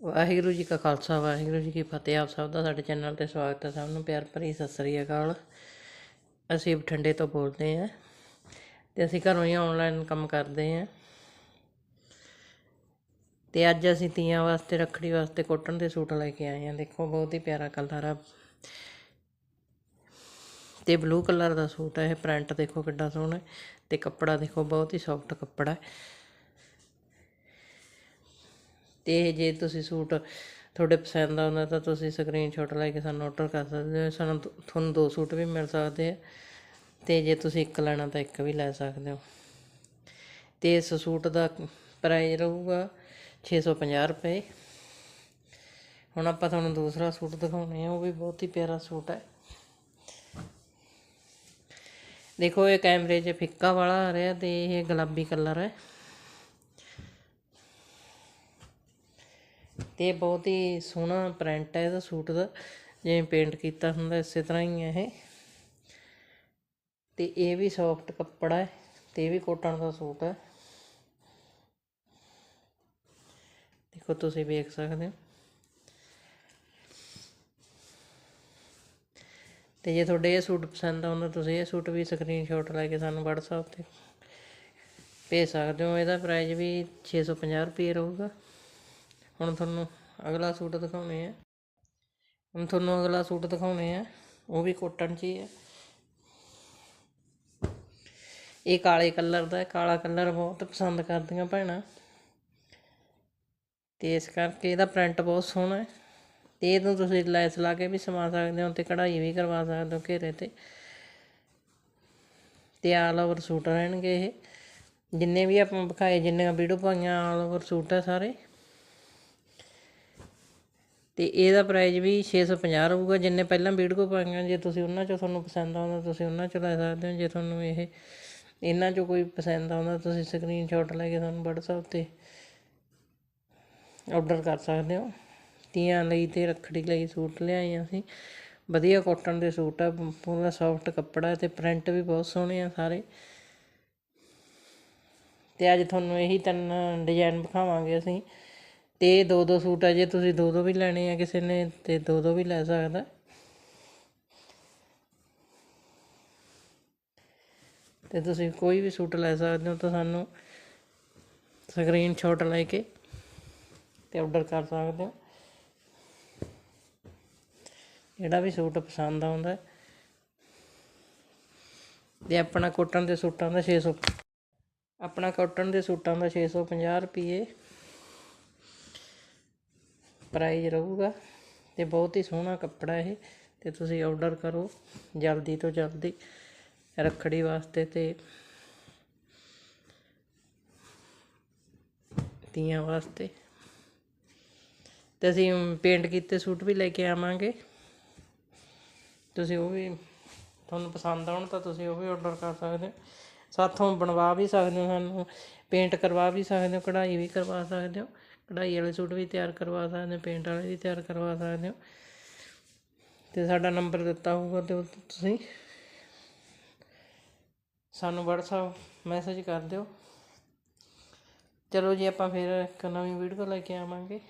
ਵਾਹਿਗੁਰੂ ਜੀ ਕਾ ਖਾਲਸਾ, ਵਾਹਿਗੁਰੂ ਜੀ ਕੀ ਫਤਿਹ। ਆਪ ਸਭ ਦਾ ਸਾਡੇ ਚੈਨਲ ਤੇ ਸਵਾਗਤ ਹੈ। ਸਭ ਨੂੰ ਪਿਆਰ ਭਰੀ ਸਤਿ ਸ੍ਰੀ ਅਕਾਲ। ਅਸੀਂ ਬਠਿੰਡੇ ਤੋਂ ਬੋਲਦੇ ਹਾਂ ਤੇ ਅਸੀਂ ਘਰੋਂ ਹੀ ਆਨਲਾਈਨ ਕੰਮ ਕਰਦੇ ਹਾਂ। ਤੇ ਅੱਜ ਅਸੀਂ ਤੀਆਂ ਵਾਸਤੇ, ਰੱਖੜੀ ਵਾਸਤੇ ਕੋਟਨ ਦੇ ਸੂਟ ਲੈ ਕੇ ਆਏ ਹਾਂ। ਦੇਖੋ, ਬਹੁਤ ਹੀ ਪਿਆਰਾ ਕਲਰ ਆ। ਤੇ ਬਲੂ ਕਲਰ ਦਾ ਸੂਟ ਹੈ ਇਹ ਪ੍ਰਿੰਟ ਦੇਖੋ ਕਿੱਡਾ ਸੋਹਣਾ ਹੈ ਤੇ ਕੱਪੜਾ ਦੇਖੋ, ਬਹੁਤ ਹੀ ਸੌਫਟ ਕੱਪੜਾ ਹੈ। ਤੇ ਇਹ ਜੇ ਤੁਸੀਂ ਸੂਟ ਤੁਹਾਡੇ ਪਸੰਦ ਆਉਂਦਾ ਤਾਂ ਤੁਸੀਂ ਸਕਰੀਨਸ਼ਾਟ ਲੈ ਕੇ ਸਾਨੂੰ ਆਰਡਰ ਕਰ ਸਕਦੇ ਹੋ। ਸਾਨੂੰ ਤੁ- ਤੁਹਾਨੂੰ ਦੋ ਸੂਟ ਵੀ ਮਿਲ ਸਕਦੇ ਆ। ਤੇ ਜੇ ਤੁਸੀਂ ਇੱਕ ਲੈਣਾ, ਤਾਂ ਇੱਕ ਵੀ ਲੈ ਸਕਦੇ ਹੋ। ਤੇ ਇਸ ਸੂਟ ਦਾ ਪ੍ਰਾਈਸ ਰਹੂਗਾ 650 ਰੁਪਏ। ਹੁਣ ਆਪਾਂ ਤੁਹਾਨੂੰ ਦੂਸਰਾ ਸੂਟ ਦਿਖਾਉਣੇ ਆ, ਉਹ ਵੀ ਬਹੁਤ ਹੀ ਪਿਆਰਾ ਸੂਟ ਹੈ। ਦੇਖੋ, ਇਹ ਕੈਮਰੇ 'ਚ ਫਿੱਕਾ ਵਾਲਾ ਆ ਰਿਹਾ ਤੇ ਇਹ ਗੁਲਾਬੀ ਕਲਰ ਹੈ। ਅਤੇ ਬਹੁਤ ਹੀ ਸੋਹਣਾ ਪ੍ਰਿੰਟ ਹੈ ਇਹਦਾ ਸੂਟ ਦਾ, ਜਿਵੇਂ ਪੇਂਟ ਕੀਤਾ ਹੁੰਦਾ ਇਸੇ ਤਰ੍ਹਾਂ ਹੀ ਹੈ ਇਹ। ਅਤੇ ਇਹ ਵੀ ਸੌਫਟ ਕੱਪੜਾ ਹੈ ਅਤੇ ਇਹ ਵੀ ਕੋਟਨ ਦਾ ਸੂਟ ਹੈ। ਦੇਖੋ ਤੁਸੀਂ ਵੇਖ ਸਕਦੇ ਹੋ। ਤੇ ਜੇ ਤੁਹਾਡੇ ਇਹ ਸੂਟ ਪਸੰਦ ਆਉਂਦਾ, ਤੁਸੀਂ ਇਹ ਸੂਟ ਵੀ ਸਕਰੀਨਸ਼ਾਟ ਲੈ ਕੇ ਸਾਨੂੰ WhatsApp ਤੇ ਭੇਜ ਸਕਦੇ ਹੋ। ਇਹਦਾ ਪ੍ਰਾਈਸ ਵੀ 650 ਰੁਪਏ ਰਹੂਗਾ। ਹੁਣ ਤੁਹਾਨੂੰ ਅਗਲਾ ਸੂਟ ਦਿਖਾਉਣੇ ਆ। ਹੁਣ ਤੁਹਾਨੂੰ ਅਗਲਾ ਸੂਟ ਦਿਖਾਉਣੇ ਆ। ਉਹ ਵੀ ਕੋਟਨ 'ਚ ਹੀ ਹੈ ਇਹ ਕਾਲੇ ਕਲਰ ਦਾ, ਕਾਲਾ ਕਲਰ ਬਹੁਤ ਪਸੰਦ ਕਰਦੀਆਂ ਭੈਣਾਂ। ਤੇ ਇਸ ਕਰਕੇ ਇਹਦਾ ਪ੍ਰਿੰਟ ਬਹੁਤ ਸੋਹਣਾ ਹੈ। ਤੇ ਇਹਨੂੰ ਤੁਸੀਂ ਲੈਸ ਲਾ ਕੇ ਵੀ ਸਮਾ ਸਕਦੇ ਹੋ ਤੇ ਕਢਾਈ ਵੀ ਕਰਵਾ ਸਕਦੇ ਹੋ ਘੇਰੇ ਤੇ। ਤੇ ਆਲ ਓਵਰ ਸੂਟ ਰਹਿਣਗੇ ਇਹ। ਜਿੰਨੇ ਵੀ ਆਪਾਂ ਵਿਖਾਏ ਜਿੰਨੇ ਵੀਡੀਓ ਪਾਈਆਂ ਆਲ ਓਵਰ ਸੂਟ ਹੈ ਸਾਰੇ। ਅਤੇ ਇਹਦਾ ਪ੍ਰਾਈਜ਼ ਵੀ 650 ਰਹੂਗਾ, ਜਿੰਨੇ ਪਹਿਲਾਂ ਵੀਡੀਓ ਪਾਈਆਂ। ਜੇ ਤੁਸੀਂ ਉਹਨਾਂ ਚੋਂ ਤੁਹਾਨੂੰ ਪਸੰਦ ਆਉਂਦਾ, ਤੁਸੀਂ ਉਹਨਾਂ ਚੋਂ ਲੈ ਸਕਦੇ ਹੋ। ਜੇ ਤੁਹਾਨੂੰ ਇਹ ਇਹਨਾਂ ਚੋਂ ਕੋਈ ਪਸੰਦ ਆਉਂਦਾ, ਤੁਸੀਂ ਸਕਰੀਨਸ਼ਾਟ ਲੈ ਕੇ ਤੁਹਾਨੂੰ WhatsApp ਤੇ ਆਰਡਰ ਕਰ ਸਕਦੇ ਹੋ। ਤੀਆਂ ਲਈ ਤੇ ਰੱਖੜੀ ਲਈ ਸੂਟ ਲਿਆਏ ਅਸੀਂ ਵਧੀਆ ਕਾਟਨ ਦੇ ਸੂਟ ਆ, ਪੂਰਾ ਸੌਫਟ ਕੱਪੜਾ ਤੇ ਪ੍ਰਿੰਟ ਵੀ ਬਹੁਤ ਸੋਹਣੇ ਆ ਸਾਰੇ। ਤੇ ਅੱਜ ਤੁਹਾਨੂੰ ਇਹੀ ਤਿੰਨ ਡਿਜ਼ਾਈਨ ਵਿਖਾਵਾਂਗੇ ਅਸੀਂ। ਅਤੇ ਦੋ ਦੋ ਸੂਟ ਆ, ਜੇ ਤੁਸੀਂ ਦੋ ਦੋ ਵੀ ਲੈਣੇ ਆ ਕਿਸੇ ਨੇ, ਤਾਂ ਦੋ ਦੋ ਵੀ ਲੈ ਸਕਦਾ। ਤੇ ਤੁਸੀਂ ਕੋਈ ਵੀ ਸੂਟ ਲੈ ਸਕਦੇ ਹੋ ਤਾਂ ਸਾਨੂੰ ਸਕਰੀਨਸ਼ਾਟ ਲੈ ਕੇ ਤੇ ਆਰਡਰ ਕਰ ਸਕਦੇ ਹੋ। ਜਿਹੜਾ ਵੀ ਸੂਟ ਪਸੰਦ ਆਉਂਦਾ ਹੈ। ਤੇ ਆਪਣਾ ਕੋਟਨ ਦੇ ਸੂਟਾਂ ਦਾ 600 ਆਪਣਾ ਕਾਟਨ ਦੇ ਸੂਟਾਂ ਦਾ 650 ਰੁਪਏ ਪ੍ਰਾਈਜ਼ ਰਹੂਗਾ ਅਤੇ ਬਹੁਤ ਹੀ ਸੋਹਣਾ ਕੱਪੜਾ ਇਹ ਅਤੇ ਤੁਸੀਂ ਔਡਰ ਕਰੋ ਜਲਦੀ ਤੋਂ ਜਲਦੀ ਰੱਖੜੀ ਵਾਸਤੇ ਅਤੇ ਤੀਆਂ ਵਾਸਤੇ। ਤੇ ਅਸੀਂ ਪੇਂਟ ਕੀਤੇ, ਸੂਟ ਵੀ ਲੈ ਕੇ ਆਵਾਂਗੇ। ਤੁਸੀਂ ਉਹ ਵੀ ਤੁਹਾਨੂੰ ਪਸੰਦ ਆਉਣ ਤਾਂ ਤੁਸੀਂ ਉਹ ਵੀ ਆਰਡਰ ਕਰ ਸਕਦੇ ਹੋ। ਸਾਥੋਂ ਬਣਵਾ ਵੀ ਸਕਦੇ ਹੋ ਸਾਨੂੰ ਪੇਂਟ ਕਰਵਾ ਵੀ ਸਕਦੇ ਹੋ, ਕਢਾਈ ਵੀ ਕਰਵਾ ਸਕਦੇ ਹੋ, ਕਢਾਈ ਵਾਲੇ ਸੂਟ ਵੀ ਤਿਆਰ ਕਰਵਾ ਸਕਦੇ ਹੋ ਪੇਂਟ ਵਾਲੇ ਵੀ ਤਿਆਰ ਕਰਵਾ ਸਕਦੇ ਹੋ। ਤੇ ਸਾਡਾ ਨੰਬਰ ਦਿੱਤਾ ਹੋਊਗਾ ਤੇ ਤੁਸੀਂ ਸਾਨੂੰ WhatsApp ਮੈਸੇਜ ਕਰ ਦਿਓ। ਚਲੋ ਜੀ, ਆਪਾਂ ਫਿਰ ਇੱਕ ਨਵੀਂ ਵੀਡੀਓ ਲੈ ਕੇ ਆਵਾਂਗੇ।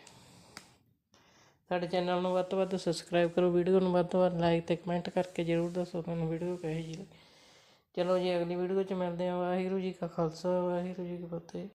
ਸਾਡੇ ਚੈਨਲ ਨੂੰ ਵੱਧ ਤੋਂ ਵੱਧ ਸਬਸਕ੍ਰਾਈਬ ਕਰੋ, ਵੀਡੀਓ ਨੂੰ ਵੱਧ ਤੋਂ ਵੱਧ ਲਾਈਕ ਤੇ ਕਮੈਂਟ ਕਰਕੇ ਜਰੂਰ ਦੱਸੋ, ਤੁਹਾਨੂੰ ਵੀਡੀਓ ਕਿਹੋ ਜਿਹੀ ਚਲੋ ਜੀ ਅਗਲੀ ਵੀਡੀਓ 'ਚ ਮਿਲਦੇ ਹਾਂ। ਵਾਹਿਗੁਰੂ ਜੀ ਕਾ ਖਾਲਸਾ, ਵਾਹਿਗੁਰੂ ਜੀ ਕੀ ਫਤਿਹ।